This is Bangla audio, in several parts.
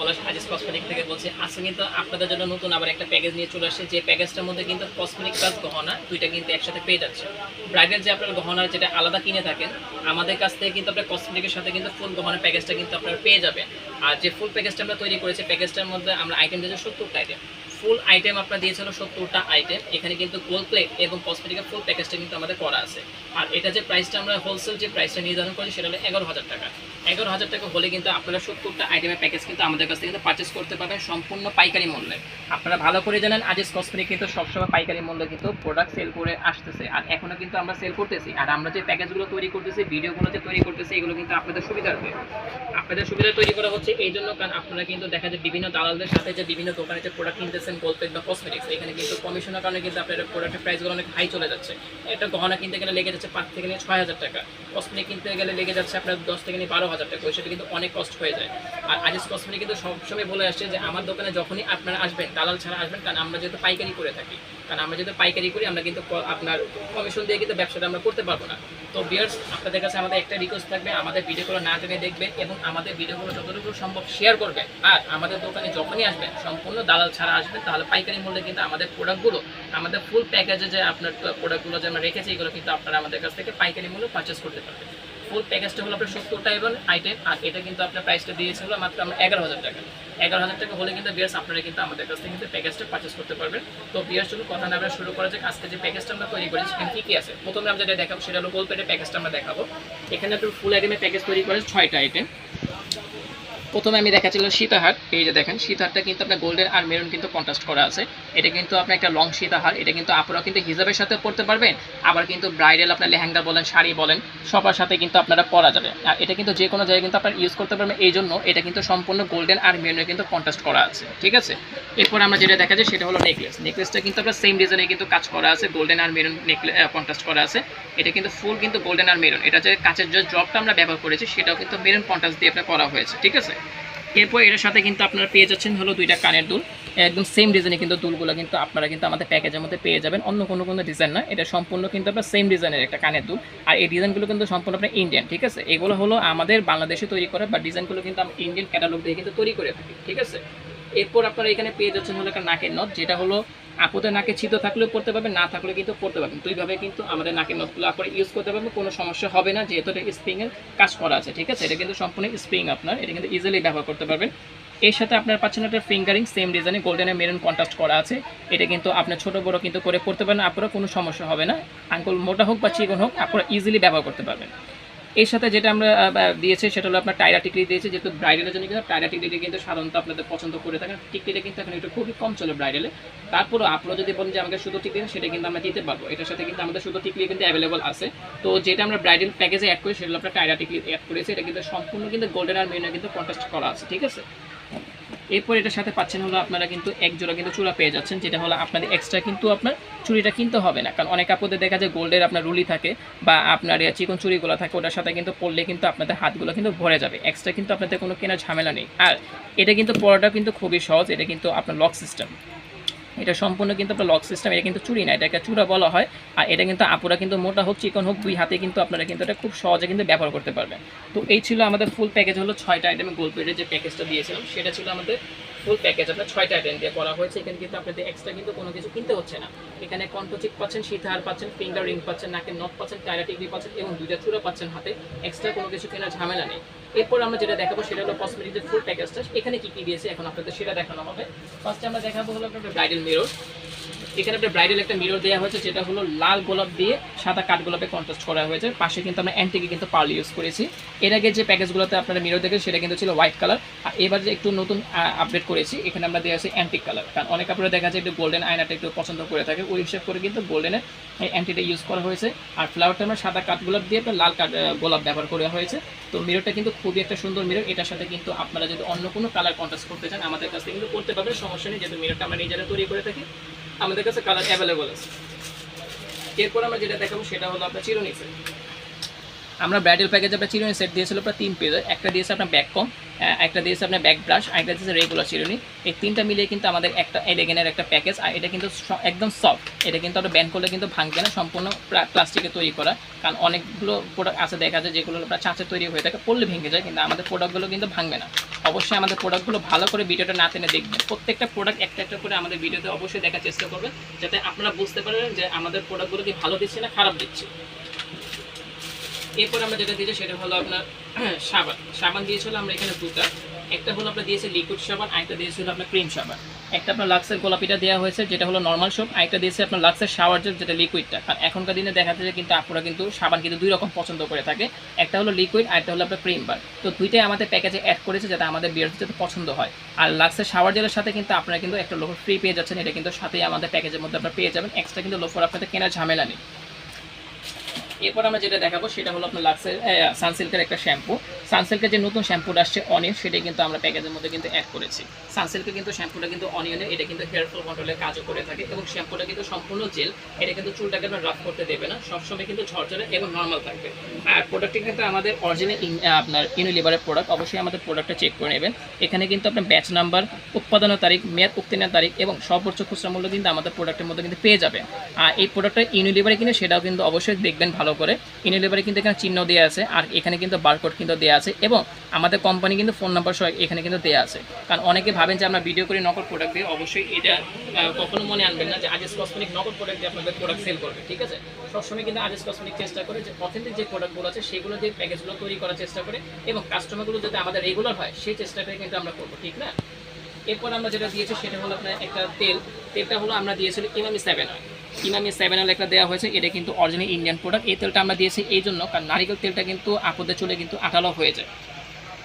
পলাশ আজিজ কসমেটিক থেকে বলছি আজকে কিন্তু আপনাদের জন্য নতুন আবার একটা প্যাকেজ নিয়ে চলে আসছে। যে প্যাকেজটার মধ্যে কিন্তু কসমেটিক প্লাস গহনা, দুইটা কিন্তু একসাথে পেয়ে যাচ্ছে। ব্রাইডের যে আপনার গহনা যেটা আলাদা কিনে থাকেন, আমাদের কাছ থেকে কিন্তু আপনার কসমেটিকের সাথে কিন্তু ফুল গহনা প্যাকেজটা কিন্তু আপনারা পেয়ে যাবেন। আর যে ফুল প্যাকেজটা আমরা তৈরি করেছি প্যাকেজটার মধ্যে আমরা আইটেম দিয়েছি সত্তরটা আইটেম ফুল আইটেম আপনার দিয়েছিল সত্তরটা আইটেম এখানে কিন্তু গোল্ড প্লেট এবং কসমেটিকের ফুল প্যাকেজটা কিন্তু আমাদের করা আছে। আর এটা যে প্রাইসটা আমরা হোলসেল যে প্রাইসটা নির্ধারণ করি সেটা হলো এগারো হাজার টাকা। এগারো হাজার টাকা হলে কিন্তু আপনারা সত্তরটা আইটেমের প্যাকেজ কিন্তু আমাদের কাছ থেকে কিন্তু পারচেস করতে পারবেন সম্পূর্ণ পাইকারি মূল্যে। আপনারা ভালো করে জানেন আজিজ কসমেটিক কিন্তু সবসময় পাইকারি মূল্যে কিন্তু প্রোডাক্ট সেল করে আসতেছে। আর এখনও কিন্তু আমরা সেল করতেছি। আর আমরা যে প্যাকেজগুলো তৈরি করতেছি ভিডিওগুলো যে তৈরি করতেছি, এগুলো কিন্তু আপনাদের সুবিধার্থে আপনাদের সুবিধা তৈরি করা হচ্ছে এই জন্য, কারণ আপনারা কিন্তু দেখা যায় বিভিন্ন দালালদের সাথে যে বিভিন্ন দোকানে যে প্রোডাক্ট কিনতেছেন গোলপেট বা কসমেটিক্স এখানে কিন্তু কমিশনের কারণে কিন্তু আপনার প্রোডাক্টের প্রাইসগুলো অনেক হাই চলে যাচ্ছে। একটা গহনা কিনতে গেলে লেগে যাচ্ছে পাঁচ থেকে নিয়ে ছয় হাজার টাকা। কসমেটিক কিনতে গেলে লেগে যাচ্ছে আপনার দশ থেকে নিয়ে বারো হাজার টাকা সেটা কিন্তু অনেক কষ্ট হয়ে যায়। আর আজিজ কসমেটিক কিন্তু সবসময় বলে আসছে যে আমার দোকানে যখনই আপনারা আসবেন, দালাল ছাড়া আসবেন, কারণ আমরা যেহেতু পাইকারি করে থাকি, কারণ আমরা যেহেতু পাইকারি করি, আমরা কিন্তু আপনার কমিশন দিয়ে কিন্তু ব্যবসাটা আমরা করতে পারব না। তো বিয়ার্স আপনাদের কাছে আমাদের একটা রিকোয়েস্ট থাকবে, আমাদের ভিডিওগুলো না টেনে দেখবেন এবং আমাদের ভিডিওগুলো যতটুকু সম্ভব শেয়ার করবেন। আর আমাদের দোকানে যখনই আসবেন, সম্পূর্ণ দালাল ছাড়া আসবেন তাহলে পাইকারি মূল্যে কিন্তু আমাদের প্রোডাক্টগুলো আমাদের ফুল প্যাকেজে যে আপনার প্রোডাক্টগুলো যে আমরা রেখেছি, এগুলো কিন্তু আপনারা আমাদের কাছ থেকে পাইকারি মূল্যে পারচেস করতে পারবেন। ফুল প্যাকেজটা হলো আপনার সত্তরটা এবং আইটেম আর এটা কিন্তু আপনার প্রাইসটা দিয়েছিল মাত্র আমরা এগারো হাজার টাকা। এগারো হাজার টাকা হলে কিন্তু বিয়ার্স আপনারা কিন্তু আমাদের কাছ থেকে কিন্তু প্যাকেজটা পারচেস করতে পারবেন। তো বিয়ার্স জন্য কথা না আমরা শুরু করা যাক। আজকে যে প্যাকেজটা আমরা তৈরি করেছি সেখানে কী কী আছে? প্রথমে আমরা যেটা দেখাবো সেটা হলো গোলপেটের প্যাকেজটা আমরা দেখাবো। এখানে আপনার ফুল আইটেমের প্যাকেজ তৈরি করে ছয়টা আইটেম প্রথমে আমি দেখাচ্ছিল সীতাহার। এই যে দেখেন, সীতাহারটা কিন্তু আপনার গোল্ডেন আর মেরুন কিন্তু কন্ট্রাস্ট করা আছে। এটা কিন্তু আপনার একটা লং সীতাহার, এটা কিন্তু আপনারা কিন্তু হিজাবের সাথে পড়তে পারবেন। আবার কিন্তু ব্রাইডাল আপনার লেহেঙ্গা বলেন, শাড়ি বলেন, সবার সাথে কিন্তু আপনারা পরা যাবে। আর এটা কিন্তু যে কোনো জায়গায় কিন্তু আপনারা ইউজ করতে পারবেন। এই জন্য এটা কিন্তু সম্পূর্ণ গোল্ডেন আর মেরুনের কিন্তু কন্ট্রাস্ট করা আছে, ঠিক আছে? এরপর আমরা যেটা দেখা যায় সেটা হলো নেকলেস নেকলেসটা কিন্তু আপনার সেম ডিজাইনে কিন্তু কাজ করা আছে গোল্ডেন আর মেরুন নেকলে কন্ট্রাস্ট করা আছে। এটা কিন্তু ফুল কিন্তু গোল্ডেন আর মেরুন এটা যে কাচের যে ড্রপটা আমরা ব্যবহার করেছি, সেটাও কিন্তু মেরুন কন্ট্রাস্ট দিয়ে আপনার করা হয়েছে, ঠিক আছে? এরপর এটার সাথে কিন্তু আপনারা পেয়ে যাচ্ছেন হলো দুইটা কানের দুল। একদম সেম ডিজাইনে কিন্তু দুলগুলো কিন্তু আপনারা কিন্তু আমাদের প্যাকেজের মধ্যে পেয়ে যাবেন। অন্য কোনো কোনো ডিজাইন না, এটা সম্পূর্ণ কিন্তু আপনার সেম ডিজাইনের একটা কানের দুল। আর এই ডিজাইনগুলো কিন্তু সম্পূর্ণ আপনার ইন্ডিয়ান ঠিক আছে? এগুলো হলো আমাদের বাংলাদেশে তৈরি করা বা ডিজাইনগুলো কিন্তু আমরা ইন্ডিয়ান ক্যাটালগ দিয়ে কিন্তু তৈরি করে থাকি, ঠিক আছে? এরপর আপনারা এখানে পেয়ে যাচ্ছেন হলো একটা নাকের নথ, যেটা হলো আপুদের নাকে ছিদ্র থাকলেও পড়তে পারবেন, না থাকলেও কিন্তু পড়তে পারবেন। দুইভাবে কিন্তু আমাদের নাকের নথগুলো করে ইউজ করতে পারবেন, কোনো সমস্যা হবে না, যেহেতু এটা স্প্রিংয়ের কাজ করা আছে, ঠিক আছে? এটা কিন্তু সম্পূর্ণ স্প্রিং আপনার, এটা কিন্তু ইজিলি ব্যবহার করতে পারবেন। এর সাথে আপনার পাচ্ছেন একটা ফিঙ্গারিং সেম ডিজাইনে গোল্ডেনের মেরুন কন্ট্রাস্ট করা আছে। এটা কিন্তু আপনার ছোট, বড় কিন্তু করে পড়তে পারেন আপনারা কোনো সমস্যা হবে না। আঙ্কুল মোটা হোক বা চিকন হোক, আপনারা ইজিলি ব্যবহার করতে পারবেন। এর সাথে যেটা আমরা দিয়েছি সেটা হলো আপনার টাইরা টিকলি দিয়েছে, যেহেতু ব্রাইডেলের জন্য কিন্তু টাইরা টিকলিটা কিন্তু সাধারণত আপনাদের পছন্দ করে থাকেন। টিকলিটা কিন্তু এখন একটু খুবই কম চলে ব্রাইডেলে তারপরও আপনারা যদি বলেন যে আমাকে শুধু টিকলি সেটা কিন্তু আমরা দিতে পারব। এটার সাথে কিন্তু আমাদের শুধু টিকলি কিন্তু অ্যাভেলেবল আছে। তো যেটা আমরা ব্রাইডেল প্যাকেজে অ্যাড করি, সেটা হলো আপনার টাইরা টিকলি অ্যাড করেছি। এটা কিন্তু সম্পূর্ণ কিন্তু গোল্ডেন আর মেনে কিন্তু কন্ট্রাস্ট করা আছে, ঠিক আছে? এরপর এটার সাথে পাচ্ছেন হলো আপনারা কিন্তু এক জোড়া কিন্তু চূড়া পেয়ে যাচ্ছেন, যেটা হলো আপনাদের এক্সট্রা কিন্তু আপনার চুড়িটা কিনতে হবে না। কারণ অনেক আপদে দেখা যায় গোল্ডের আপনার রুলি থাকে বা আপনার চিকন চুড়িগুলো থাকে, ওটার সাথে কিন্তু পড়লে কিন্তু আপনাদের হাতগুলো কিন্তু ভরে যাবে। এক্সট্রা কিন্তু আপনাদের কোনো কেনার ঝামেলা নেই। আর এটা কিন্তু পড়াটা কিন্তু খুবই সহজ, এটা কিন্তু আপনার লক সিস্টেম এটা সম্পূর্ণ কিন্তু আপনার লক সিস্টেম এটা কিন্তু চুরি না, এটাকে চূড়া বলা হয়। আর এটা কিন্তু আপুরা কিন্তু মোটা হোক, চিকন হোক, দুই হাতে কিন্তু আপনারা কিন্তু এটা খুব সহজে কিন্তু ব্যবহার করতে পারবেন। তো এই ছিল আমাদের ফুল প্যাকেজ হলো ছয়টা আইটেমে গোল পেডের যে প্যাকেজটা দিয়েছিলাম, সেটা ছিল আমাদের ফুল প্যাকেজ আপনার ছয়টা আইটেম দিয়ে করা হয়েছে। এখানে কিন্তু আপনাদের এক্সট্রা কিন্তু কোনো কিছু কিনতে হচ্ছে না। এখানে কণ্ঠচিক পাচ্ছেন সীতাহার পাচ্ছেন ফিঙ্গার রিং পাচ্ছেন, নাকের নখ পাচ্ছেন টাইরা টিকলি পাচ্ছেন এবং দুইটা চূড়া পাচ্ছেন হাতে। এক্সট্রা কোনো কিছু কেনার ঝামেলা নেই। এরপর আমরা যেটা দেখাবো সেটা হলো কসমেটিকের ফুল প্যাকেজটা এখানে কি কি দিয়েছে এখন আপনাদের সেটা দেখানো হবে। ফার্স্টে আমরা দেখাবো হলো আপনাদের ব্রাইডাল মিরর এখানে একটা ব্রাইডাল একটা মিরর দেওয়া হয়েছে, যেটা হলো লাল গোলাপ দিয়ে সাদা কাঠ গোলাপে কন্ট্রাস্ট করা হয়েছে। পাশে কিন্তু আমরা অ্যান্টিকে কিন্তু পার্ল ইউজ করেছি। এর আগে যে প্যাকেজগুলোতে আপনারা মিরর দেখেন সেটা কিন্তু ছিল হোয়াইট কালার আর এবার যে একটু নতুন আপডেট করেছি, এখানে আমরা দেওয়া আছে অ্যান্টিক কালার কারণ অনেক আপনারা দেখা যায় একটু গোল্ডেন আয়নাটা একটু পছন্দ করে থাকে। ওই হিসাব করে কিন্তু গোল্ডেনের অ্যান্টিটা ইউজ করা হয়েছে। আর ফ্লাওয়ারটা আমরা সাদা কাঠ গোলাপ দিয়ে একটা লাল কাঠ গোলাপ ব্যবহার করা হয়েছে। তো মিররটা কিন্তু খুবই একটা সুন্দর মিরর এটার সাথে কিন্তু আপনারা যদি অন্য কোনো কালার কন্ট্রাস্ট করতে চান, আমাদের কাছ থেকে কিন্তু করতে পারবেন। সমস্যা নেই, যেহেতু মিররটা আমরা নিজেরা তৈরি করে থাকি। আমাদের কাছে কালার অ্যাভেলেবল আছে। এরপর আমরা যেটা দেখাবো সেটা হলো আপনার চিরুনি সেট আমরা ব্রাইডাল প্যাকেজ আপনার চিরুনি সেট দিয়েছিল প্রায় তিন পেজের একটা দিয়েছে আপনার ব্যাক কম একটা দিয়েছে আপনার ব্যাক ব্রাশ আর একটা দিয়েছে রেগুলার চিরুনি। এই তিনটা মিলিয়ে কিন্তু আমাদের একটা এলেগেনের একটা প্যাকেজ আর এটা কিন্তু একদম সফট এটা কিন্তু আমরা ব্যান্ড করলে কিন্তু ভাঙবে না, সম্পূর্ণ প্লাস্টিকে তৈরি করা। কারণ অনেকগুলো প্রোডাক্ট আছে, দেখা যায় যেগুলো আপনার চাঁচে তৈরি হয়ে থাকে, পড়লে ভেঙে যায়, কিন্তু আমাদের প্রোডাক্টগুলো কিন্তু ভাঙবে না। অবশ্যই আমাদের প্রোডাক্টগুলো ভালো করে ভিডিওটা না টেনে দেখবেন। প্রত্যেকটা প্রোডাক্ট একটা একটা করে আমাদের ভিডিওতে অবশ্যই দেখার চেষ্টা করবেন, যাতে আপনারা বুঝতে পারেন যে আমাদের প্রোডাক্টগুলো কি ভালো দিচ্ছে না খারাপ দিচ্ছে। এরপর আমরা যেটা দিয়েছি সেটা হলো আপনার সাবান। সাবান দিয়েছিল আমরা এখানে দুটা। একটা হলো আপনার দিয়েছে লিকুইড সাবান, আরেকটা দিয়েছিল আপনার ক্রিম সাবান। একটা আপনার লাক্সের গোলাপিটা দেওয়া হয়েছে, যেটা হলো নর্মাল সোপ আরেকটা দিয়েছে আপনার লাক্সের শাওয়ার জেল যেটা লিকুইডটা কারণ এখনকার দিনে দেখা যায় কিন্তু আপনারা কিন্তু সাবান কিন্তু দুই রকম পছন্দ করে থাকে। একটা হলো লিকুইড আরেকটা হলো আপনার ক্রিম বার তো দুইটাই আমাদের প্যাকেজে অ্যাড করেছে যাতে আমাদের বিয়ার যাতে পছন্দ হয়। আর লাক্সের শাওয়ার জেলের সাথে কিন্তু আপনারা কিন্তু একটা লোফর ফ্রি পেয়ে যাচ্ছেন, এটা কিন্তু সাথেই আমাদের প্যাকেজের মধ্যে আপনারা পেয়ে যাবেন। এক্সট্রা কিন্তু লোফর আপনাদের কেনার ঝামেলা নেই। এরপর আমরা যেটা দেখাবো সেটা হলো আপনার লাক্সের সানসিল্কের একটা শ্যাম্পু সানসিল্কের যে নতুন শ্যাম্পুটা আসছে অনিয়ন সেটা কিন্তু আমরা প্যাকেজের মধ্যে কিন্তু অ্যাড করেছি। সানসিল্কের কিন্তু শ্যাম্পুটা কিন্তু অনিয়নের এটা কিন্তু হেয়ার ফল কন্ট্রোলের কাজও করে থাকে এবং শ্যাম্পুটা কিন্তু সম্পূর্ণ জেল এটা কিন্তু চুলটাকে আপনার রাফ করতে দেবে না, সবসময় কিন্তু ঝরঝরে এবং নর্মাল থাকবে। আর প্রোডাক্টটি কিন্তু আমাদের অরিজিনাল আপনার ইউনিলিভারের প্রোডাক্ট অবশ্যই আমাদের প্রোডাক্টটা চেক করে নেবেন। এখানে কিন্তু আপনার ব্যাচ নাম্বার উৎপাদনের তারিখ, মেয়াদ উত্তীর্ণের তারিখ এবং সর্বোচ্চ খুচরা মূল্য কিন্তু আমাদের প্রোডাক্টের মধ্যে কিন্তু পেয়ে যাবে আর এই প্রোডাক্টটা ইউনিলিভারে কিনে সেটাও কিন্তু অবশ্যই দেখবেন, ভালো করে ইউনিলিভারে কিন্তু এখানে চিহ্ন দেওয়া আছে, আর এখানে কিন্তু বারকোড কিন্তু দেওয়া আছে এবং আমাদের কোম্পানি কিন্তু ফোন নাম্বার সহ এখানে কিন্তু দেওয়া আছে। কারণ অনেকে ভাবেন যে আমরা ভিডিও করে নকল প্রোডাক্ট দিয়ে, অবশ্যই এটা কখনো মনে আনবেন না যে আজেস কসমেটিক নকল প্রোডাক্ট দিয়ে আপনাদের প্রোডাক্ট সেল করবে, ঠিক আছে? সবসময় কিন্তু আজেস কসমেটিক চেষ্টা করে যে অথেন্টিক যে প্রোডাক্টগুলো আছে, সেগুলো দিয়ে প্যাকেজগুলো তৈরি করার চেষ্টা করে এবং কাস্টমারগুলো যাতে আমাদের রেগুলার হয়, সেই চেষ্টাটাই কিন্তু আমরা করব, ঠিক না? এরপর আমরা যেটা দিয়েছি, সেটা হলো আপনার একটা তেল। তেলটা হলো আমরা দিয়েছিল Emami seven oil Emami seven oil একটা দেওয়া হয়েছে, এটা কিন্তু অরিজিনাল ইন্ডিয়ান প্রোডাক্ট এই তেলটা আমরা দিয়েছি এই জন্য, কারণ নারিকেল তেলটা কিন্তু আপদে চলে কিন্তু আঠালো হয়ে যায়।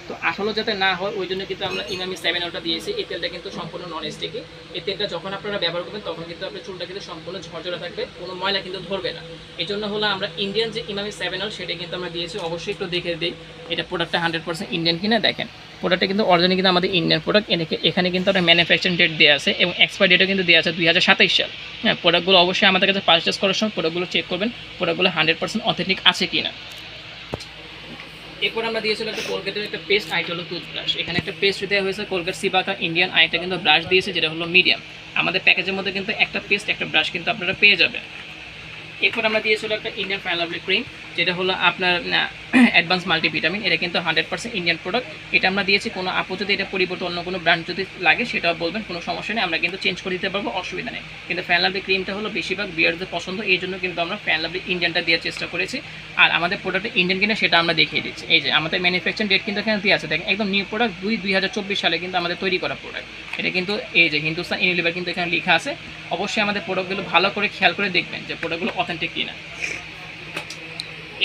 তো আঠালো যাতে না হয়, ওই জন্য কিন্তু আমরা ইমামি সেভেন অয়েলটা দিয়েছি। এই তেলটা কিন্তু সম্পূর্ণ নন স্টিকি এই তেলটা যখন আপনারা ব্যবহার করবেন, তখন কিন্তু আপনার চুলটা কিন্তু সম্পূর্ণ ঝরঝরে থাকবে, কোনো ময়লা কিন্তু ধরবে না। এই জন্য হলো আমরা ইন্ডিয়ান যে ইমামি সেভেন অয়েল সেটা কিন্তু আমরা দিয়েছি। অবশ্যই একটু দেখে দিই, এটা প্রোডাক্টটা হান্ড্রেড পার্সেন্ট ইন্ডিয়ান কিনা দেখেন। প্রোডাক্টটা কিন্তু অরিজিনাল কিন্তু আমাদের ইন্ডিয়ান প্রোডাক্ট এখানে এখানে কিন্তু আপনার ম্যানুফ্যাকচারিং ডেট দেওয়া আছে এবং এক্সপায়ার ডেটও কিন্তু দেওয়া আছে দুই সাল। হ্যাঁ প্রোডাক্টগুলো অবশ্যই আমাদের কাছে পারচেস করার সময় প্রোডাক্টগুলো চেক করবেন প্রোডাক্টগুলো হান্ড্রেড পার্সেন্ট অথেন্টিক আছে কিনা। এরপর আমরা দিয়েছিলাম একটা কোলগেটের একটা পেস্ট আইটা হলো টুথব্রাশ এখানে একটা পেস্ট দেওয়া হয়েছে কোলগেট সিবাকা ইন্ডিয়ান আইটা কিন্তু ব্রাশ দিয়েছে, যেটা হলো মিডিয়াম আমাদের প্যাকেজের মধ্যে কিন্তু একটা পেস্ট একটা ব্রাশ কিন্তু আপনারা পেয়ে যাবেন। এরপর আমরা দিয়েছিল একটা ইন্ডিয়ান ফ্যানলাভলি ক্রিম যেটা হলো আপনার অ্যাডভান্স মাল্টিভিটামিন এটা কিন্তু হান্ড্রেড পার্সেন্ট ইন্ডিয়ান প্রোডাক্ট এটা আমরা দিয়েছি কোনো আপু যদি এটা পরিবর্তে অন্য কোনো ব্র্যান্ড যদি লাগে, সেটাও বলবেন, কোনো সমস্যা নেই, আমরা কিন্তু চেঞ্জ করে দিতে পারব, অসুবিধা নেই। কিন্তু ফ্যানলাভলি ক্রিমটা হলো বেশিরভাগ বিয়ারদের পছন্দ, এই জন্য কিন্তু আমরা ফ্যানলাভলি ইন্ডিয়ানটা দেওয়ার চেষ্টা করেছি। আর আমাদের প্রোডাক্ট ইন্ডিয়ান কিনা সেটা আমরা দেখিয়ে দিচ্ছি। এই যে আমাদের ম্যানুফ্যাকচারিং ডেট কিন্তু এখানে দেওয়া আছে। দেখেন, একদম নিউ প্রোডাক্ট দুই দুই হাজার চব্বিশ সালে কিন্তু আমাদের তৈরি করা প্রোডাক্ট এটা কিন্তু এই যে হিন্দুস্তান ইউনিলিভার কিন্তু এখানে লেখা আছে। অবশ্যই আমাদের প্রোডাক্টগুলো ভালো করে খেয়াল করে দেখবেন যে প্রোডাক্টগুলো অথেন্টিক কিনা।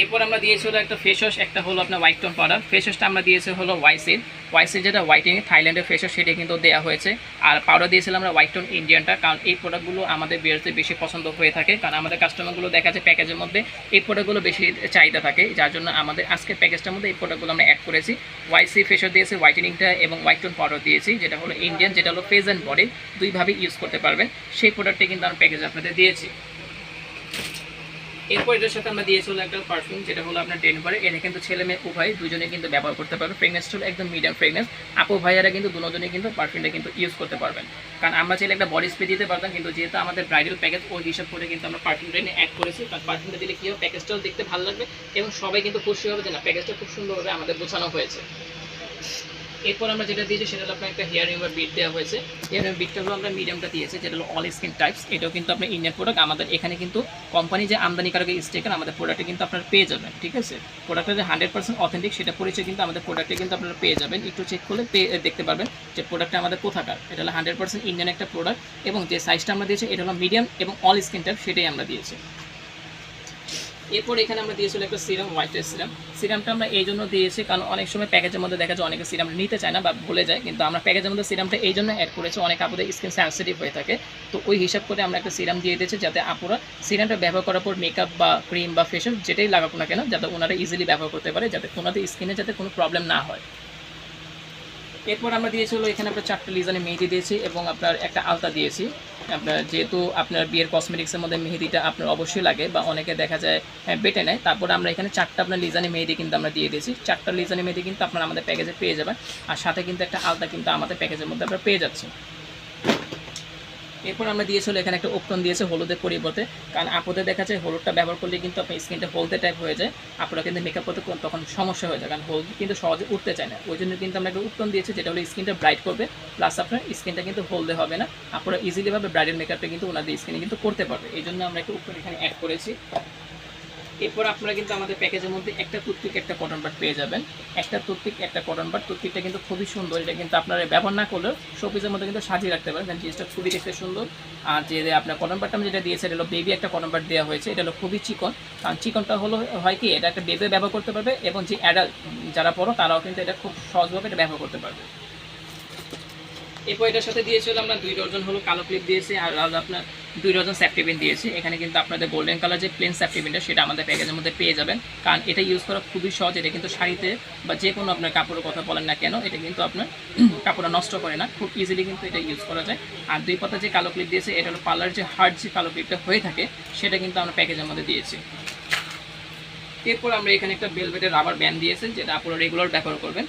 এরপর আমরা দিয়েছি হলো একটা ফেস ওয়াশ একটা হলো আপনার হোয়াইট টোন পাউডার ফেস ওয়াশটা আমরা দিয়েছি হলো ওয়াইসিড ওয়াইসিড যেটা হোয়াইটিং থাইল্যান্ডের ফেস ওয়াশ সেটা কিন্তু দেওয়া হয়েছে। আর পাউডার দিয়েছিলাম আমরা হোয়াইট টোন ইন্ডিয়ানটা কারণ এই প্রোডাক্টগুলো আমাদের বিয়ারতে বেশি পছন্দ হয়ে থাকে। কারণ আমাদের কাস্টমারগুলো দেখা যায় প্যাকেজের মধ্যে এই প্রোডাক্টগুলো বেশি চাহিদা থাকে। যার জন্য আমাদের আজকের প্যাকেজটার মধ্যে এই প্রোডাক্টগুলো আমরা অ্যাড করেছি। ওয়াইসি ফেস ওয়াশ দিয়েছি হোয়াইটেনিংটা এবং হোয়াইট টোন পাউডার দিয়েছি, যেটা হলো ইন্ডিয়ান যেটা হলো ফেস অ্যান্ড বডি দুইভাবে ইউজ করতে পারবেন। সেই প্রোডাক্টটি কিন্তু আমরা প্যাকেজ আপনাদের দিয়েছি। এরপর এটার সাথে আমরা দিয়েছিল একটা পারফিউম যেটা হলো আপনার ডেনভারে। এটা কিন্তু ছেলে মেয়ে, উভয় দুজনে কিন্তু ব্যবহার করতে পারবে। ফ্রেগনেন্স হলো একদম মিডিয়াম ফ্রেগনেন্স আপু, ভাইয়ারা কিন্তু দুজনে কিন্তু পারফিউমটা কিন্তু ইউজ করতে পারবেন। কারণ আমরা চাইলে একটা বডি স্প্রে দিতে পারতাম, কিন্তু যেহেতু আমাদের ব্রাইডাল প্যাকেজ ওই হিসাব করে কিন্তু আমরা পারফিউমটা নিয়ে অ্যাড করেছি। কারণ পারফিউমটা দিলে কী হবে প্যাকেজটাও দেখতে ভালো লাগবে এবং সবাই কিন্তু খুশি হবে যে না প্যাকেজটা খুব সুন্দরভাবে আমাদের গোছানো হয়েছে। এরপর আমরা যেটা দিয়েছি সেটা হলো আপনার একটা হেয়ার রিমুভার বিট দেওয়া হয়েছে। হেয়ার রিমুভার বিটটা হলো আমরা মিডিয়ামটা দিয়েছি, যেটা হলো অল স্কিন টাইপস এটাও কিন্তু আপনার ইন্ডিয়ান প্রোডাক্ট আমাদের এখানে কিন্তু কোম্পানি যে আমদানিকারক স্টেকার আমাদের প্রোডাক্টে কিন্তু আপনারা পেয়ে যাবেন, ঠিক আছে? প্রোডাক্টটা যে হান্ড্রেড পার্সেন্ট অথেন্টিক সেটা পরিচয় কিন্তু আমাদের প্রোডাক্টে কিন্তু আপনারা পেয়ে যাবেন। একটু চেক করলে দেখতে পারবেন যে প্রোডাক্টটা আমাদের কোথাকার। এটা হলো হান্ড্রেড পার্সেন্ট ইন্ডিয়ান একটা প্রোডাক্ট এবং যে সাইজটা আমরা দিয়েছি, এটা হলো মিডিয়াম এবং অল স্কিন টাইপ সেটাই আমরা দিয়েছি। এরপর এখানে আমরা দিয়েছিল একটা সিরাম হোয়াইটের সিরাম। সিরামটা আমরা এই জন্য দিয়েছি কারণ অনেক সময় প্যাকেজের মধ্যে দেখা যায় অনেকে সিরাম নিতে চায় না বা ভুলে যায়, কিন্তু আমরা প্যাকেজের মধ্যে সিরামটা এই জন্য অ্যাড করেছি, অনেক আপুদের স্কিন সেন্সিটিভ হয়ে থাকে। তো ওই হিসাব করে আমরা একটা সিরাম দিয়ে দিয়েছি যাতে আপুরা সিরামটা ব্যবহার করার পর মেকআপ বা ক্রিম বা ফেশন যেটাই লাগাক না কেন, যাতে ওনারা ইজিলি ব্যবহার করতে পারে, যাতে ওনাদের স্কিনে যাতে কোনো প্রবলেম না হয়। এরপর আমরা দিয়েছি হলো এখানে আপনার চারটে লিজানে মেহেদি দিয়েছি এবং আপনার একটা আলতা দিয়েছি। আপনার যেহেতু আপনার বিয়ের কসমেটিক্সের মধ্যে মেহেদিটা আপনার অবশ্যই লাগে বা অনেকে দেখা যায় হ্যাঁ, বেটে নেয়। তারপর আমরা এখানে চারটা আপনার লিজানে মেহেদি কিন্তু আমরা দিয়ে দিয়েছি। চারটা লিজানে মেহেদি কিন্তু আপনারা আমাদের প্যাকেজে পেয়ে যাবেন। আর সাথে কিন্তু একটা আলতা কিন্তু আমাদের প্যাকেজের মধ্যে আপনারা পেয়ে যাচ্ছেন এরপর আমরা দিয়েছিল এখানে একটা ওপটন দিয়েছে হলুদের পরিবর্তে। কারণ আপদে দেখা যায় হলুদটা ব্যবহার করলে কিন্তু আপনার স্কিনটা হলদে টাইপ হয়ে যায় আপনারা কিন্তু মেকআপ করতে তখন সমস্যা হয়ে যায়, কারণ হলুদ কিন্তু সহজে উঠতে চায় না। ওই জন্য কিন্তু আমরা একটা উত্তম দিয়েছি, যেটা হলো স্কিনটা ব্রাইট করবে প্লাস আপনার স্কিনটা কিন্তু হলদে হবে না। আপনারা ইজিলিভাবে ব্রাইডাল মেকআপটা কিন্তু ওনাদের স্কিনে কিন্তু করতে পারবে। এই জন্য আমরা একটা উত্তম এখানে অ্যাড করেছি। এরপর আপনারা কিন্তু আমাদের প্যাকেজের মধ্যে একটা টুথপিক, একটা কটন বাট পেয়ে যাবেন। একটা টুথপিক, একটা কটন বাট। টুথপিকটা কিন্তু খুবই সুন্দর। এটা কিন্তু আপনারা ব্যবহার না করলেও শোপিসের মধ্যে কিন্তু সাজিয়ে রাখতে পারেন জিনিসটা খুবই দেখতে সুন্দর। আর যে আপনার কটন বাটটা আমি যেটা দিয়েছে, এটা হলো বেবি একটা কটন বাট দেওয়া হয়েছে। এটা হলো খুবই চিকন। কারণ চিকনটা হলো, হয় কি, এটা একটা বেবি ব্যবহার করতে পারবে এবং যে অ্যাডাল্ট যারা পড়ো তারাও কিন্তু এটা খুব সহজভাবে এটা ব্যবহার করতে পারবে। এরপর এটার সাথে দিয়েছিল আমরা দুই ডজন হলো কালো ক্লিপ দিয়েছি, আর আপনার দুই ডজন স্যাফটিবিন দিয়েছি। এখানে কিন্তু আপনাদের গোল্ডেন কালার যে প্লেন স্যাফটিবিনটা সেটা আমাদের প্যাকেজের মধ্যে পেয়ে যাবেন। কারণ এটা ইউজ করা খুবই সহজ, এটা কিন্তু শাড়িতে বা যে কোনো আপনার কাপড়ের কথা বলেন না কেন, এটা কিন্তু আপনার কাপড়টা নষ্ট করে না। খুব ইজিলি কিন্তু এটা ইউজ করা যায়। আর দুই পাতা যে কালো ক্লিপ দিয়েছে, এটা হলো পার্লার যে হার্ড যে কালো ক্লিপটা হয়ে থাকে, সেটা কিন্তু আমরা প্যাকেজের মধ্যে দিয়েছি। এরপর আমরা এখানে একটা বেলভেটের রাবার ব্যান্ড দিয়েছি যেটা আপনারা রেগুলার ব্যবহার করবেন।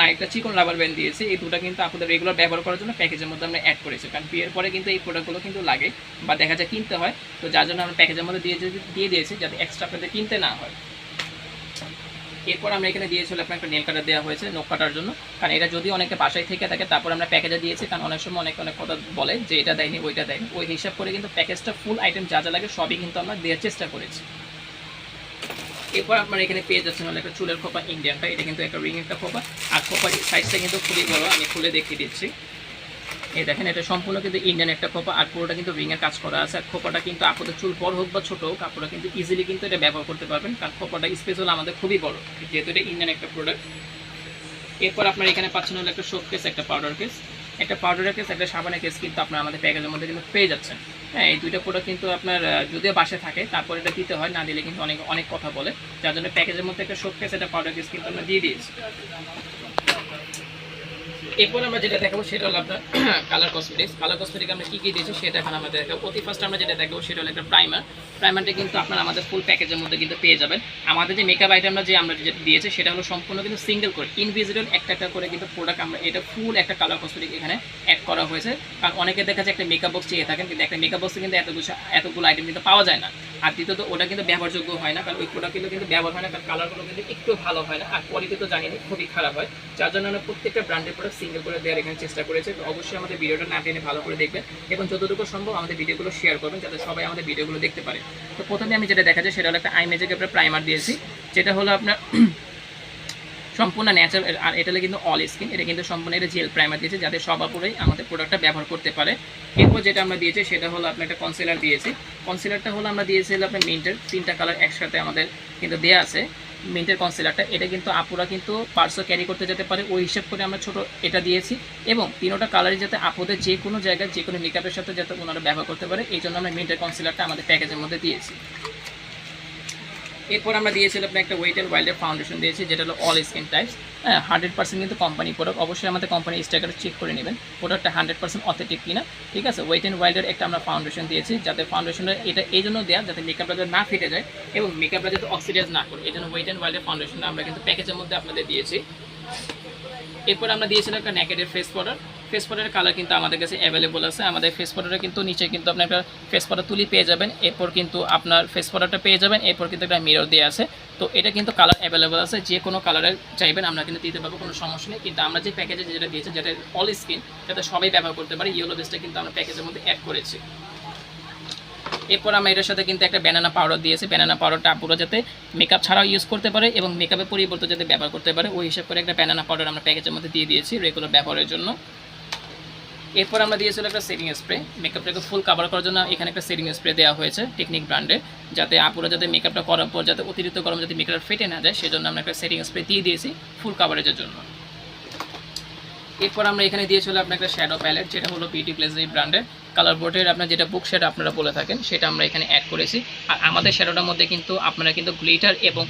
আর একটা চিকন রাবার ব্যান্ড দিয়েছি। এই দুটো কিন্তু আপনাদের রেগুলার ব্যবহার করার জন্য প্যাকেজের মধ্যে আমরা অ্যাড করেছি। কারণ বিয়ের পরে কিন্তু এই প্রোডাক্টগুলো কিন্তু লাগে বা দেখা যায় কিনতে হয়। তো যার জন্য আমরা প্যাকেজের মধ্যে দিয়ে দিয়ে দিয়েছি যাতে এক্সট্রা আপনাদের কিনতে না হয়। এরপর আমরা এখানে দিয়েছিল আপনার একটা নেল কাটার দেওয়া হয়েছে নখ কাটার জন্য। কারণ এটা যদি অনেকে বাসায় থেকে থাকে, তারপর আমরা প্যাকেজে দিয়েছি। কারণ অনেক সময় অনেক অনেক কথা বলে যে এটা দেয়নি, ওইটা দেয়নি। ওই হিসাব করে কিন্তু প্যাকেজটা ফুল আইটেম যা যা লাগে সবই কিন্তু আমরা দেওয়ার চেষ্টা করেছি। এরপর আপনার এখানে পেয়ে যাচ্ছেন হলো একটা চুলের খোপা ইন্ডিয়ানটা এটা কিন্তু একটা রিং একটা খোপা। আর খোপার সাইজটা কিন্তু খুবই বড়, আমি খুলে দেখিয়ে দিচ্ছি। এই দেখেন, এটা সম্পূর্ণ কিন্তু ইন্ডিয়ান একটা খোপা, আর পুরোটা কিন্তু রিংয়ের কাজ করা আছে। আর খোপাটা কিন্তু আপনাদের চুল বড় হোক বা ছোটো হোক, আপনারা কিন্তু ইজিলি কিন্তু এটা ব্যবহার করতে পারবেন। কারণ খোপাটা স্পেস হলো আমাদের খুবই বড়, যেহেতু এটা ইন্ডিয়ান একটা প্রোডাক্ট এরপর আপনার এখানে পাচ্ছেন হলো একটা সোপ কেস একটা পাউডার কেস একটা পাউডারের কেস একটা সাবানের কেস কিন্তু আপনার আমাদের প্যাকেজের মধ্যে কিন্তু পেয়ে যাচ্ছেন। হ্যাঁ এই দুইটা প্রোডাক্ট কিন্তু আপনার যদি যদিও বাসে থাকে, তারপর এটা দিতে হয়, না দিলে কিন্তু অনেক অনেক কথা বলে। যার জন্য প্যাকেজের মধ্যে একটা শোক কেস একটা পাউডার কেস কিন্তু আমরা দিয়ে দিয়েছি। এরপর আমরা যেটা দেখাবো সেটা হলো আপনার কালার কসমেটিক্স কালার কসমেটিক আমরা কী কী দিয়েছি সেটা এখন আমাদের দেখাবো। প্রতি ফার্স্ট আমরা যেটা দেখাবো সেটা হলো একটা প্রাইমার প্রাইমারটা কিন্তু আপনার আমাদের ফুল প্যাকেজের মধ্যে কিন্তু পেয়ে যাবেন। আমাদের যে মেকআপ আইটেমটা যে আমরা যেটা দিয়েছি সেটা হলো সম্পূর্ণ কিন্তু সিঙ্গেল করে ইনভিজিবল একটা একটা করে কিন্তু প্রোডাক্ট আমরা, এটা ফুল একটা কালার কসমেটিক এখানে অ্যাড করা হয়েছে। কারণ অনেকে দেখা যায় একটা মেকআপ বক্স চেয়ে থাকেন, কিন্তু একটা মেকআপ বক্সে কিন্তু এতগুলো এতগুলো আইটেম কিন্তু পাওয়া যায় না। আর দ্বিতীয়ত ওটা কিন্তু ব্যবহারযোগ্য হয় না, কারণ ওই প্রোডাক্টগুলো কিন্তু ব্যবহার হয় না, কারণ কালারগুলো কিন্তু একটু ভালো হয় না। আর কোয়ালিটি তো জানি খুবই খারাপ হয়। যার জন্য আমরা প্রত্যেকটা ব্র্যান্ডের প্রোডাক্ট সিঙ্গেল করে দেওয়ার এখানে চেষ্টা করেছে। তো অবশ্যই আমাদের ভিডিওটা না টেনে ভালো করে দেখবেন। এবং যতটুকু সম্ভব আমাদের ভিডিওগুলো শেয়ার করবেন, যাতে সবাই আমাদের ভিডিওগুলো দেখতে পারে। তো প্রথমে আমি যেটা দেখা যায় সেটা হলো একটা আই ম্যাজিক আপনার প্রাইমার দিয়েছি। যেটা হলো আপনার সম্পূর্ণ ন্যাচারাল আর এটা কিন্তু অল স্কিন এটা কিন্তু সম্পূর্ণ এটা জেল প্রাইমার দিয়েছে, যাতে সব আপুরাই আমাদের প্রোডাক্টটা ব্যবহার করতে পারে। এরপর যেটা আমরা দিয়েছি, সেটা হলো আপনার একটা কনসিলার দিয়েছি। কনসিলারটা হলো আমরা দিয়েছি হলো আপনার মিন্টের তিনটা কালার একসাথে আমাদের কিন্তু দেওয়া আছে। মিন্টের কনসিলারটা, এটা কিন্তু আপুরা কিন্তু পার্সও ক্যারি করতে যেতে পারে, ওই হিসাব করে আমরা ছোট এটা দিয়েছি। এবং তিনোটা কালারই যাতে আপুদের যে কোনো জায়গায়, যে কোনো মেকআপের সাথে যাতে ওনারা ব্যবহার করতে পারে, এই জন্য আমরা মিন্টের কনসিলারটা আমাদের প্যাকেজের মধ্যে দিয়েছি। এরপর আমরা দিয়েছিলাম আপনার একটা ওয়েট অ্যান্ড ওয়াইল্ডের ফাউন্ডেশন দিয়েছি, যেটা হলো অল স্কিন টাইপস হ্যাঁ হান্ড্রেড পার্সেন্ট কিন্তু কোম্পানি প্রোডাক্ট অবশ্যই আমাদের কোম্পানি স্ট্যাকারে চেক করে নেবেন। প্রোডাক্টটা হান্ড্রেড পার্সেন্ট অথেন্টিক কিনা, ঠিক আছে? ওয়েট অ্যান্ড ওয়াইল্ডের একটা আমরা ফাউন্ডেশন দিয়েছি, যাতে ফাউন্ডেশনটা এটা, এই জন্য দেওয়া যাতে মেকআপটা যাতে না ফেটে যায় এবং মেকআপটা যাতে অক্সিডাইজ না করে। এই জন্য ওয়েট অ্যান্ড ওয়াইল্ডের ফাউন্ডেশনটা আমরা কিন্তু প্যাকেজের মধ্যে আপনাদের দিয়েছি। এরপর আমরা দিয়েছিলাম একটা ন্যাকেডের ফেস পাউডার ফেস পাউডারের কালার কিন্তু আমাদের কাছে অ্যাভেলেবল আছে। আমাদের ফেস পাউডারে কিন্তু নিচে কিন্তু আপনার একটা ফেস পাউডার তুলি পেয়ে যাবেন। এরপর কিন্তু আপনার ফেস পাউডারটা পেয়ে যাবেন। এরপর কিন্তু একটা মিরর দিয়ে আছে। তো এটা কিন্তু কালার অ্যাভেলেবল আছে। যে কোনো কালারের চাইবেন আমরা কিন্তু দিতে পারব, কোনো সমস্যা নেই। কিন্তু আমরা যে প্যাকেজে যেটা দিয়েছি, যেটা অল স্কিন যাতে সবাই ব্যবহার করতে পারে। ইয়েলো বেসটা কিন্তু আমরা প্যাকেজের মধ্যে অ্যাড করেছি। এরপর আমরা এটার সাথে কিন্তু একটা ব্যানানা পাউডার দিয়েছি। ব্যানানা পাউডারটা পুরো যাতে মেকআপ ছাড়াও ইউজ করতে পারে এবং মেকআপের পরিবর্তে যাতে ব্যবহার করতে পারে, ওই হিসাব করে একটা ব্যানানা পাউডার আমরা প্যাকেজের মধ্যে দিয়ে দিয়েছি রেগুলার ব্যবহারের জন্য। এরপর আমরা দিয়েছিলাম একটা সেটিং স্প্রে মেকআপটাকে ফুল কাভার করার জন্য এখানে একটা সেটিং স্প্রে দেওয়া হয়েছে টেকনিক ব্র্যান্ডের যাতে আপুরা যাতে মেকআপটা করার পর যাতে অতিরিক্ত গরম যাতে মেকআপটা ফেটে না যায়, সেজন্য আমরা একটা সেটিং স্প্রে দিয়ে দিয়েছি ফুল কাভারেজের জন্য। এরপর আমরা এখানে দিয়ে চলে আপনার একটা শ্যাডো প্যালেট যেটা হলো পিটি প্লেস এই ব্র্যান্ডের কালার বোর্ডের আপনার যেটা বুক শ্যাডো আপনারা বলে থাকেন, সেটা আমরা এখানে অ্যাড করেছি। আর আমাদের শ্যাডোটার মধ্যে কিন্তু আপনারা কিন্তু গ্লিটার এবং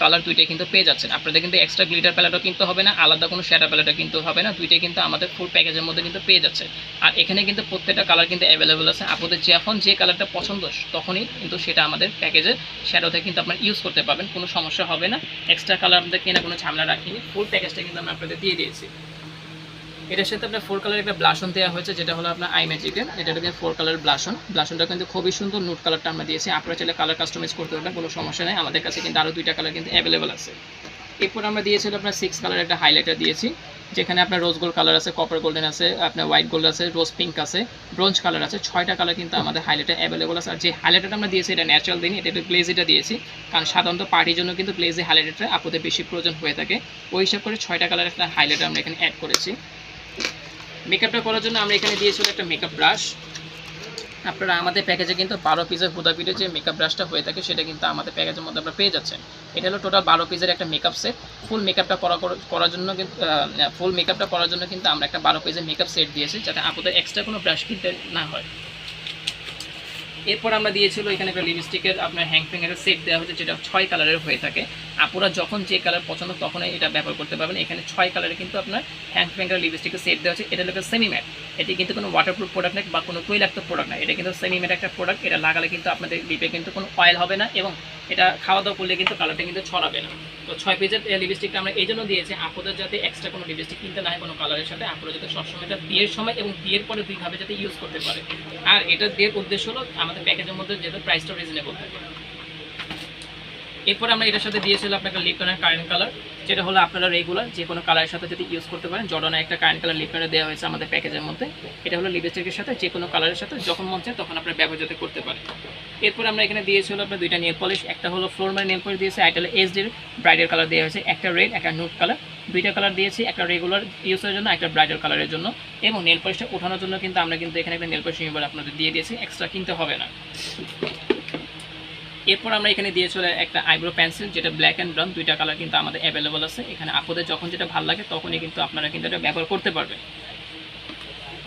কালার দুইটাই কিন্তু পেয়ে যাচ্ছেন। আপনাদের কিন্তু এক্সট্রা গ্লিটার প্যালেটও কিন্তু হবে না, আলাদা কোনো শ্যাডো প্যালেটও কিন্তু হবে না। দুইটাই কিন্তু আমাদের ফুল প্যাকেজের মধ্যে কিন্তু পেয়ে যাচ্ছে। আর এখানে কিন্তু প্রত্যেকটা কালার কিন্তু অ্যাভেলেবেল আছে। আপনাদের যখন যে কালারটা পছন্দ, তখনই কিন্তু সেটা আমাদের প্যাকেজে শ্যাডোতে কিন্তু আপনার ইউজ করতে পারবেন। কোনো সমস্যা হবে না। এক্সট্রা কালার আমাদের কেনা কোনো ঝামেলা রাখিনি। ফুল প্যাকেজটা কিন্তু আমরা আপনাদের দিয়ে দিয়েছি। এটার সাথে আপনার ফোর কালার একটা ব্লাশন দেওয়া হয়েছে, যেটা হলো আপনার আই ম্যাজিকের এটা হচ্ছে ফোর কালার ব্লাশন ব্লাশনটা কিন্তু খুবই সুন্দর নুট কালারটা আমরা দিয়েছি। আপনারা চাইলে কালার কাস্টমাইজ করতে পারবেন, কোনো সমস্যা নেই। আমাদের কাছে কিন্তু আরও দুইটা কালার কিন্তু অ্যাভেলেবেল আছে। এরপর আমরা দিয়েছিলাম আপনার সিক্স কালার একটা হাইলাইটার দিয়েছি, যেখানে আপনার রোজ গোল্ড কালার আছে কপার গোল্ডেন আছে, আপনার হোয়াইট গোল্ড আছে রোজ পিঙ্ক আছে ব্রোঞ্জ কালার আছে। ছয়টা কালার কিন্তু আমাদের হাইলাইটার অ্যাভেলেবল আছে। আর যে হাইলাইটারটা আমরা দিয়েছি, এটা ন্যাচারাল দিন এটা একটু গ্লেজিটা দিয়েছি। কারণ সাধারণত পার্টির জন্য কিন্তু গ্লেজি হাইলাইটারটা আপনাদের বেশি প্রয়োজন হয়ে থাকে। ওই হিসাব করে ছয়টা কালার একটা হাইলাইটার আমরা এখানে অ্যাড করেছি। মেকআপটা করার জন্য আমরা এখানে দিয়েছিল একটা মেকআপ ব্রাশ আপনারা আমাদের প্যাকেজে কিন্তু বারো পিসের হুদা পিঠে যে মেকআপ ব্রাশটা হয়ে থাকে, সেটা কিন্তু আমাদের প্যাকেজের মধ্যে আপনারা পেয়ে যাচ্ছেন। এটা হলো টোটাল বারো পিসের একটা মেকআপ সেট ফুল মেকআপটা করা করার জন্য কিন্তু ফুল মেকআপটা করার জন্য কিন্তু আমরা একটা বারো পিসের মেকআপ সেট দিয়েছি, যাতে আপনাদের এক্সট্রা কোনো ব্রাশ কিনতে না হয়। এরপর আমরা দিয়েছিল এখানে একটা লিপস্টিকের আপনার হ্যাং ফিঙ্গারের সেট দেওয়া হয়েছে, যেটা ছয় কালারের হয়ে থাকে। আপনারা যখন যে কালার পছন্দ তখনই এটা ব্যবহার করতে পারবেন। এখানে ছয় কালারে কিন্তু আপনার হ্যাং ফিঙ্গার লিপস্টিকের সেট দেওয়া হচ্ছে এটা হলো সেমি ম্যাট এটি কিন্তু কোনো ওয়াটারপ্রুফ প্রোডাক্ট নেই বা কোনো তৈলাক্ত প্রোডাক্ট না এটা কিন্তু সেমি ম্যাট একটা প্রোডাক্ট এটা লাগালে কিন্তু আপনাদের লিপে কিন্তু কোনো অয়েল হবে না এবং এটা খাওয়া দাওয়া করলে কিন্তু কালারটা কিন্তু ছড়াবে না। তো ছয় পেজের লিপস্টিকটা আমরা এই জন্য দিয়েছি আপনাদের যাতে এক্সট্রা কোনো লিপস্টিক কিনতে না হয় কোনো কালারের সাথে আপনারা যাতে সবসময় এটা বিয়ের সময় এবং বিয়ের পরে দুইভাবে যাতে ইউজ করতে পারে। আর এটা দেওয়ার উদ্দেশ্য হলো আমাদের প্যাকেজের মধ্যে যেহেতু প্রাইসটা রিজনেবল থাকে। এরপর আমরা এটার সাথে দিয়েছিল আপনাকে লিপ কালার কারেন্ট কালার যেটা হলো আপনারা রেগুলার যে কোনো কালারের সাথে যদি ইউজ করতে পারেন জর্ডনে একটা কারেন্ট কালার লিপ কালার দেওয়া হয়েছে আমাদের প্যাকেজের মধ্যে। এটা হলো লিপস্টিকের সাথে যে কোনো কালারের সাথে যখন মন চায় তখন আপনারা ব্যবহার যাতে করতে পারেন। এরপর আমরা এখানে দিয়েছিল আপনার দুইটা নেল পলিশ একটা হলো ফ্লোর নেল পলিশ দিয়েছে একটা হলো এইচডির ব্রাইডের কালার দেওয়া হয়েছে, একটা রেড একটা নুট কালার দুইটা কালার দিয়েছি, একটা রেগুলার ইউজের জন্য, একটা ব্রাইডাল কালারের জন্য। এবং নেল পলিশটা ওঠানোর জন্য কিন্তু আমরা কিন্তু এখানে একটা নেল পলিশ রিমুভার আপনাদের দিয়ে দিয়েছি এক্সট্রা কিনতে হবে না। এরপর আমরা এখানে দিয়েছিল একটা আইব্রো পেন্সিল যেটা ব্ল্যাক অ্যান্ড ব্রাউন দুইটা কালার কিন্তু আমাদের অ্যাভেলেবল আছে। এখানে আপনাদের যখন যেটা ভালো লাগে, তখনই কিন্তু আপনারা কিন্তু এটা ব্যবহার করতে পারবেন।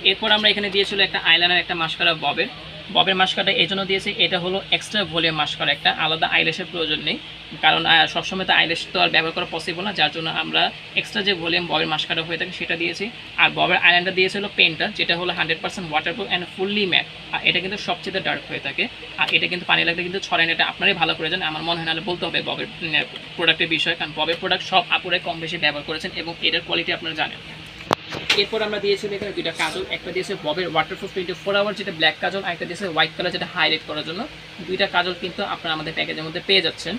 এরপর আমরা এখানে দিয়েছিল একটা আইলাইনার একটা মাস্কারা ববের ববের মাস্কারটা এই জন্য দিয়েছি এটা হলো এক্সট্রা ভলিউম মাস্কার একটা আলাদা আইলেশের প্রয়োজন নেই। কারণ সবসময় তো আইলেশ তো আর ব্যবহার করা পসিবল না যার জন্য আমরা এক্সট্রা যে ভলিউম ববের মাস্কারটা হয়ে থাকে সেটা দিয়েছি। আর ববের আইল্যান্ডটা দিয়েছিল পেনটা যেটা হলো hundred percent waterproof and fully matte আর এটা কিন্তু সবচেয়ে ডার্ক হয়ে থাকে। আর এটা কিন্তু পানি লাগলে কিন্তু ছড়ায় না, এটা আপনারাই ভালো করে জানেন। আমার মনে হয় নাহলে বলতে হবে ববের প্রোডাক্টের বিষয় কারণ ববের প্রোডাক্ট সব আপুরাই কম বেশি ব্যবহার করেছেন এবং এটার কোয়ালিটি আপনারা জানেন। এরপর আমরা দিয়েছিলাম এখানে দুইটা কাজল। একটা দিয়েছে ববের ওয়াটারপ্রুফ টোয়েন্টি ফোর আওয়ার যেটা ব্ল্যাক কাজল একটা দিয়েছে হোয়াইট কালার যেটা হাইলাইট করার জন্য। দুইটা কাজল কিন্তু আপনারা আমাদের প্যাকেজের মধ্যে পেয়ে যাচ্ছেন।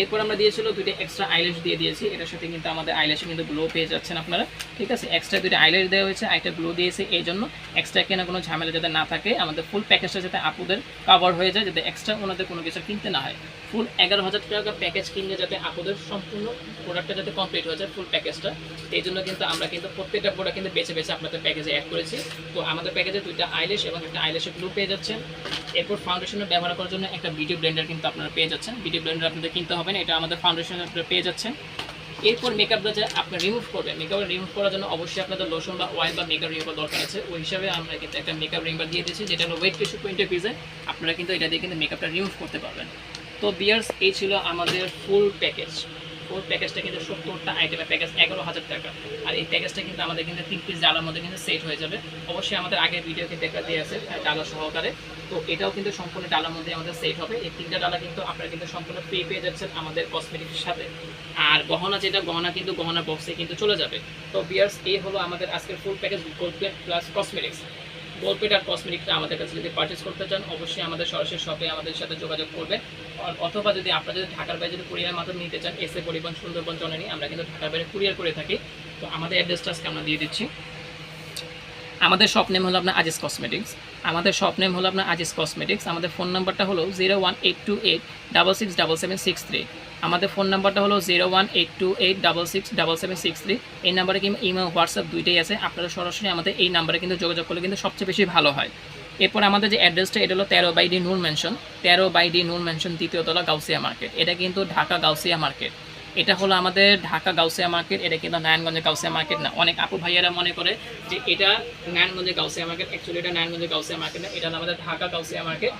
এরপর আমরা দিয়েছিল দুইটা এক্সট্রা আইল্যাশ দিয়ে দিয়েছি। এটার সাথে কিন্তু আমাদের আইল্যাশে কিন্তু গ্লো পেয়ে যাচ্ছেন আপনারা। ঠিক আছে? এক্সট্রা দুইটা আইল্যাশ দেওয়া হয়েছে একটা গ্লো দিয়েছে এই জন্য। এক্সট্রা কেনা কোনো ঝামেলা যাতে না থাকে, আমাদের ফুল প্যাকেজটা যাতে আপুদের কাভার হয়ে যায়, যাতে এক্সট্রা ওনাদের কোনো কিছু কিনতে না হয়। ফুল এগারো হাজার টাকা প্যাকেজ কিনলে যাতে আপুদের সম্পূর্ণ প্রোডাক্টটা যাতে কমপ্লিট হয়ে যায় ফুল প্যাকেজটা এই জন্য কিন্তু আমরা কিন্তু প্রত্যেকটা প্রোডাক্ট কিন্তু বেছে বেছে আপনাদের প্যাকেজে অ্যাড করেছি। তো আমাদের প্যাকেজে দুইটা আইলেশ এবং একটা আইলেশের গ্লো পেয়ে যাচ্ছেন। এরপর ফাউন্ডেশনে ব্যবহার করার জন্য একটা বিউটি ব্লেন্ডার কিন্তু আপনারা পেয়ে যাচ্ছেন। বিউটি ব্লেন্ডার আপনাদের কিনতে হবে। না এটা আমাদের ফাউন্ডেশন পেয়ে যাচ্ছেন। এরপর মেকআপটা যে আপনি রিমুভ করবেন মেকআপ রিমুভ করার জন্য অবশ্যই আপনাদের লোশন বা অয়েল বা মেকআপ রিমুভার দরকার আছে। ওই হিসাবে আমরা কিন্তু একটা মেকআপ রিমুভার দিয়ে দিচ্ছি যেটা হলো ওয়েট টিস্যু টোয়েন্টি পিজে আপনারা কিন্তু এটা দিয়ে কিন্তু মেকআপটা রিমুভ করতে পারবেন। তো বিয়ার্স এই ছিল আমাদের ফুল প্যাকেজ ফুল প্যাকেজটা কিন্তু সত্তরটা আইটেমের প্যাকেজ এগারো হাজার টাকা। আর এই প্যাকেজটা কিন্তু আমাদের কিন্তু তিন পিস ডালার মধ্যে কিন্তু সেট হয়ে যাবে। অবশ্যই আমাদের আগের ভিডিও কিন্তু একটা দিয়ে আছে ডালা সহকারে। তো এটাও কিন্তু সম্পূর্ণ ডালার মধ্যে আমাদের সেট হবে। এই তিনটা ডালা কিন্তু আপনারা কিন্তু সম্পূর্ণ ফ্রি পেয়ে যাচ্ছেন আমাদের কসমেটিক্সের সাথে। আর গহনা যেটা, গহনা কিন্তু গহনা বক্সে কিন্তু চলে যাবে। তো বিয়ার্স এই হলো আমাদের আজকের full package gold plus cosmetics গোলপেট আর কসমেটিকটা আমাদের কাছে যদি পার্চেস করতে চান, অবশ্যই আমাদের সরাসরি শপে আমাদের সাথে যোগাযোগ করবেন। আর অথবা যদি আপনারা যদি ঢাকার বাইরে যদি কুরিয়ার মাধ্যমে নিতে চান এসে পরিবহন সুন্দরবন জননী, আমরা কিন্তু ঢাকার বাইরে কুরিয়ার করে থাকি। তো আমাদের অ্যাড্রেসটা আজকে আমরা দিয়ে দিচ্ছি। আমাদের শপ নেম হলো আপনার আজিজ কসমেটিক্স আমাদের শপ নেম হলো আপনার আজিজ কসমেটিক্স আমাদের ফোন নাম্বারটা হলো zero one eight two eight double six double seven six three আমাদের ফোন নাম্বারটা হলো zero one eight two eight double six double seven six three এই নাম্বারে কিন্তু ইমেল হোয়াটসঅ্যাপ দুইটাই আছে। আপনারা সরাসরি আমাদের এই নাম্বারে কিন্তু যোগাযোগ করলে কিন্তু সবচেয়ে বেশি ভালো হয়। এরপর আমাদের যে অ্যাড্রেসটা এটা হলো তেরো বাই ডি নূর মেনশন তেরো বাই ডি নূর মেনশন দ্বিতীয়তলা গাউসিয়া মার্কেট এটা কিন্তু ঢাকা গাউসিয়া মার্কেট এটা হলো আমাদের ঢাকা গাউসিয়া মার্কেট, এটা কিন্তু নারায়ণগঞ্জের গাউসিয়া মার্কেট না। অনেক আপু ভাইয়ারা মনে করে যে এটা নারায়ণগঞ্জের গাউসিয়া মার্কেট অ্যাকচুয়ালি এটা নারায়ণগঞ্জের গাউসিয়া মার্কেট না, এটা আমাদের ঢাকা গাউসিয়া মার্কেট।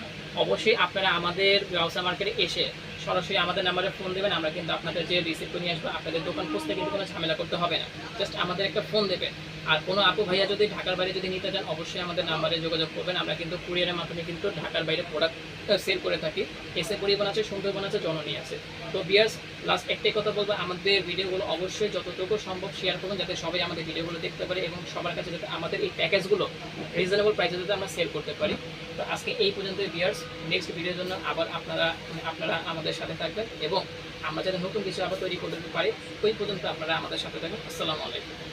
অবশ্যই আপনারা আমাদের গাউসিয়া মার্কেটে এসে সরাসরি আমাদের নাম্বারে ফোন দেবেন, আমরা কিন্তু আপনাদের যে রিসিপ্ট নিয়ে আসব, আপনাদের দোকান খুঁজতে কিন্তু কোনো ঝামেলা করতে হবে না। জাস্ট আমাদের একটা ফোন দেবেন। আর কোনো আপু ভাইয়া যদি ঢাকার বাইরে যদি নিতে চান, অবশ্যই আমাদের নাম্বারে যোগাযোগ করবেন। আমরা কিন্তু কুরিয়ারের মাধ্যমে কিন্তু ঢাকার বাইরে প্রোডাক্ট সেল করে থাকি। এসে পরিবহন আছে সুন্দরবন আছে, জননী আছে। তো বিয়ার্স লাস্ট একটাই কথা বলব, আমাদের ভিডিওগুলো অবশ্যই যতটুকু সম্ভব শেয়ার করুন, যাতে সবাই আমাদের ভিডিওগুলো দেখতে পারে এবং সবার কাছে যাতে আমাদের এই প্যাকেজগুলো রিজনেবল প্রাইসে যাতে আমরা সেল করতে পারি। তো আজকে এই পর্যন্ত বিয়ার্স নেক্সট ভিডিওর জন্য আবার আপনারা আপনারা আমাদের সাথে থাকবেন এবং আমরা যাতে নতুন কিছু আবার তৈরি করতে পারি, ওই পর্যন্ত আপনারা আমাদের সাথে থাকবেন। আসসালামু আলাইকুম।